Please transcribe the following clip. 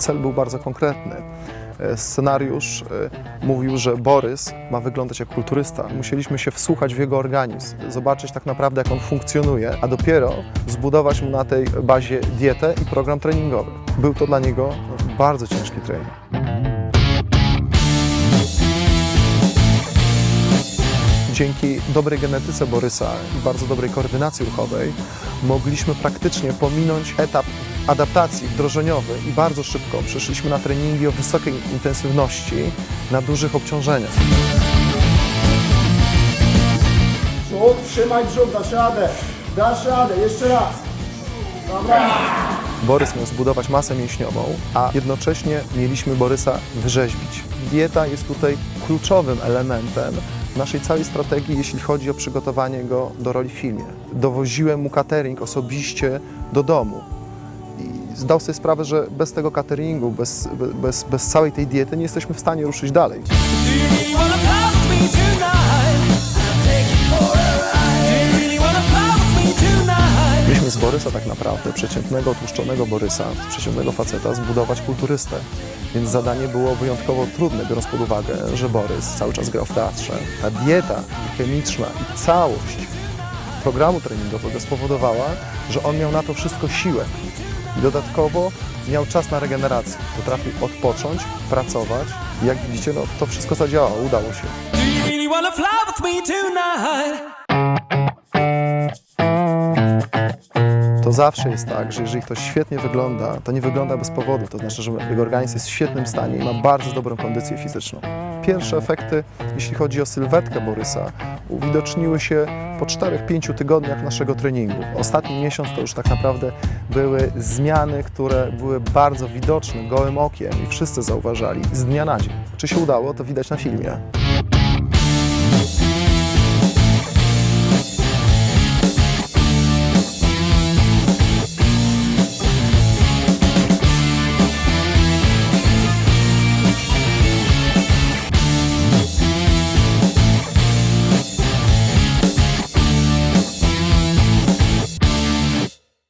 Cel był bardzo konkretny. E, Scenariusz e, mówił, że Borys ma wyglądać jak kulturysta. Musieliśmy się wsłuchać w jego organizm, zobaczyć tak naprawdę, jak on funkcjonuje, a dopiero zbudować mu na tej bazie dietę i program treningowy. Był to dla niego bardzo ciężki trening. Dzięki dobrej genetyce Borysa i bardzo dobrej koordynacji ruchowej mogliśmy praktycznie pominąć etap adaptacji wdrożeniowy i bardzo szybko przeszliśmy na treningi o wysokiej intensywności, na dużych obciążeniach. Przód, trzymaj brzuch, dasz radę. Dasz radę, jeszcze raz. Dobra. Borys miał zbudować masę mięśniową, a jednocześnie mieliśmy Borysa wyrzeźbić. Dieta jest tutaj kluczowym elementem naszej całej strategii, jeśli chodzi o przygotowanie go do roli w filmie. Dowoziłem mu catering osobiście do domu. I zdał sobie sprawę, że bez tego cateringu, bez, bez, bez całej tej diety nie jesteśmy w stanie ruszyć dalej. Mieliśmy z Borysa tak naprawdę, przeciętnego, tłuszczonego Borysa, z przeciętnego faceta, zbudować kulturystę. Więc zadanie było wyjątkowo trudne, biorąc pod uwagę, że Borys cały czas grał w teatrze. Ta dieta chemiczna i całość programu treningowego spowodowała, że on miał na to wszystko siłę. I dodatkowo miał czas na regenerację. Potrafił odpocząć, pracować. I jak widzicie, no, to wszystko zadziałało, udało się. To zawsze jest tak, że jeżeli ktoś świetnie wygląda, to nie wygląda bez powodu. To znaczy, że jego organizm jest w świetnym stanie i ma bardzo dobrą kondycję fizyczną. Pierwsze efekty, jeśli chodzi o sylwetkę Borysa, uwidoczniły się po 4-5 tygodniach naszego treningu. Ostatni miesiąc to już tak naprawdę były zmiany, które były bardzo widoczne gołym okiem i wszyscy zauważali z dnia na dzień. Czy się udało, to widać na filmie.